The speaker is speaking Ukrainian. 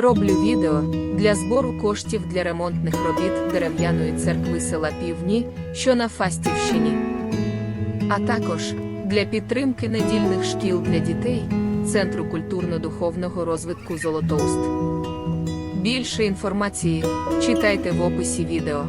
Роблю відео для збору коштів для ремонтних робіт дерев'яної церкви села Півні, що на Фастівщині, а також для підтримки недільних шкіл для дітей, Центру культурно-духовного розвитку Золотоуст. Більше інформації читайте в описі відео.